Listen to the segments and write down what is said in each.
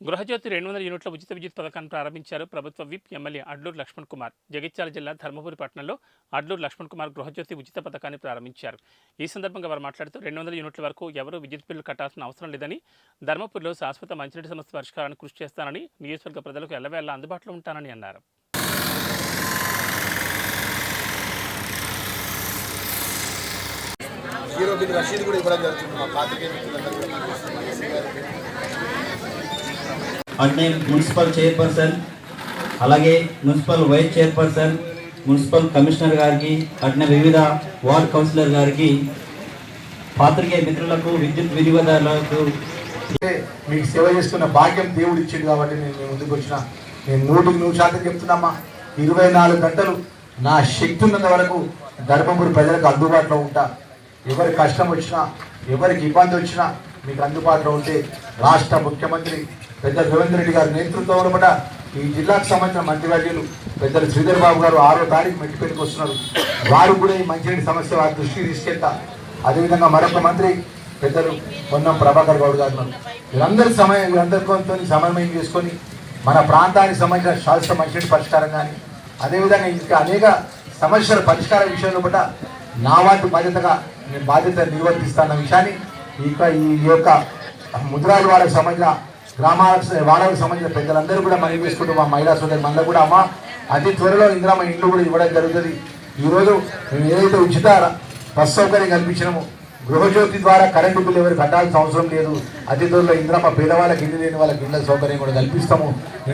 గృహజ్యోతి రెండు వందల యూనిట్ల ఉచిత విద్యుత్ పథకాన్ని ప్రారంభించారు ప్రభుత్వ విప్ ఎమ్మెల్యే అడ్లూరు లక్ష్మణ్ కుమార్. జగిత్యాల జిల్లా ధర్మపురి పట్టణంలో అడ్లూరు లక్ష్మణ్ కుమార్ గృహజ్యోతి ఉచిత పథకాన్ని ప్రారంభించారు. ఈ సందర్భంగా వారు మాట్లాడుతూ రెండు వందల యూనిట్ల వరకు ఎవరూ విద్యుత్ బిల్లు కట్టాల్సిన అవసరం లేదని ధర్మపురిలో శాశ్వత మంచినీటి సమస్య పరిష్కారానికి కృషి చేస్తానని నియోజకవర్గ ప్రజలకు ఎల్లవేళ అందుబాటులో ఉంటానని అన్నారు. జీరో బిల్ రసీదు కూడా ఇవ్వడం జరుగుతుంది. మా పాత్రికేయ మిత్రులందరూ కూడా పనిచేస్తున్నారు. అట్నే మున్సిపల్ చైర్పర్సన్ అలాగే municipal vice chairperson municipal commissioner గారికి అట్నే వివిధ వార్డ్ కౌన్సిలర్ గారికి పాత్రికేయ మిత్రులకు విద్యుత్ వినియోగదారులకు. అంటే మీకు సేవ చేస్తున్న భాగ్యం దేవుడు ఇచ్చిండు కాబట్టి నేను మీ ముందుకు వచ్చిన. నేను నూటికి నూరు శాతం చెప్తున్నామ్మా ఇరవై నాలుగు గంటలు నా శక్తి ఉన్నంత వరకు ధర్మపురి ప్రజలకు అందుబాటులో ఉంటా. ఎవరి కష్టం వచ్చినా ఎవరికి ఇబ్బంది వచ్చినా మీకు అందుబాటులో ఉంటే రాష్ట్ర ముఖ్యమంత్రి పెద్ద రేవంత్ రెడ్డి గారి నేతృత్వంలో కూడా ఈ జిల్లాకు సంబంధించిన మంత్రివర్యులు పెద్దలు శ్రీధర్ బాబు గారు ఆరో తారీఖు మెట్టుపెట్టుకు వస్తున్నారు. వారు కూడా ఈ మంచినీటి సమస్య వారి దృష్టికి తీసుకెళ్తా. అదేవిధంగా మరొక మంత్రి పెద్దలు పొన్నం ప్రభాకర్ గౌడ్ గారు వీళ్ళందరి వీరందరి సమయం వీరందరితో సమన్వయం చేసుకొని మన ప్రాంతానికి సంబంధించిన శాశ్వత మంచినీటి పరిష్కారం కానీ అదేవిధంగా ఇంకా అనేక సమస్యల పరిష్కార విషయంలో కూడా నా వంతు బాధ్యతగా నేను బాధ్యత నిర్వర్తిస్తాన్న విషయాన్ని ఇక ఈ యొక్క ముద్రాల వాళ్ళకి సంబంధించిన గ్రామాలకు వాళ్ళకు సంబంధించిన పెద్దలందరూ కూడా మనం చేసుకుంటూ మా మహిళా సోదరి మనలో కూడా అమ్మ అతి త్వరలో ఇందిరామ ఇండ్లు కూడా ఇవ్వడం జరుగుతుంది. ఈరోజు మేము ఏదైతే ఉచిత బస్ సౌకర్యం కల్పించినాము గృహజ్యోతి ద్వారా కరెంటు బిల్లు ఎవరు కట్టాల్సిన అవసరం లేదు. అతి త్వరలో పేదవాళ్ళకి ఇల్లు లేని వాళ్ళకి ఇళ్ళ సౌకర్యం కూడా కల్పిస్తాము.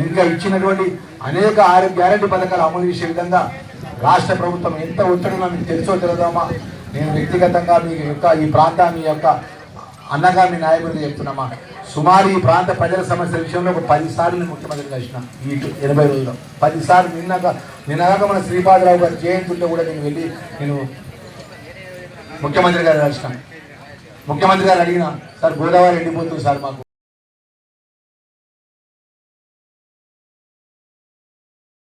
ఇంకా ఇచ్చినటువంటి అనేక ఆరోగ్య గ్యారంటీ పథకాలు అమలు చేసే విధంగా రాష్ట్ర ప్రభుత్వం ఎంత ఒత్తిడిలో మీకు తెలుసో తెలియదామా నేను వ్యక్తిగతంగా మీ యొక్క ఈ ప్రాంతాన్ని యొక్క అన్నగా మీ నాయకుడిగా చెప్తున్నామా? సుమారు ఈ ప్రాంత ప్రజల సమస్యల విషయంలో ఒక పదిసార్లు నేను ముఖ్యమంత్రి కలిసిన ఈ ఎనభై రోజుల్లో. పదిసార్లు నిన్నగా నిన్నగా నిన్నగాక మన శ్రీపాదరావు గారి జయంతిలో కూడా నేను వెళ్ళి నేను ముఖ్యమంత్రి గారు కలిసిన. ముఖ్యమంత్రి గారు అడిగిన సార్ గోదావరి ఎండిపోతుంది సార్ మాకు.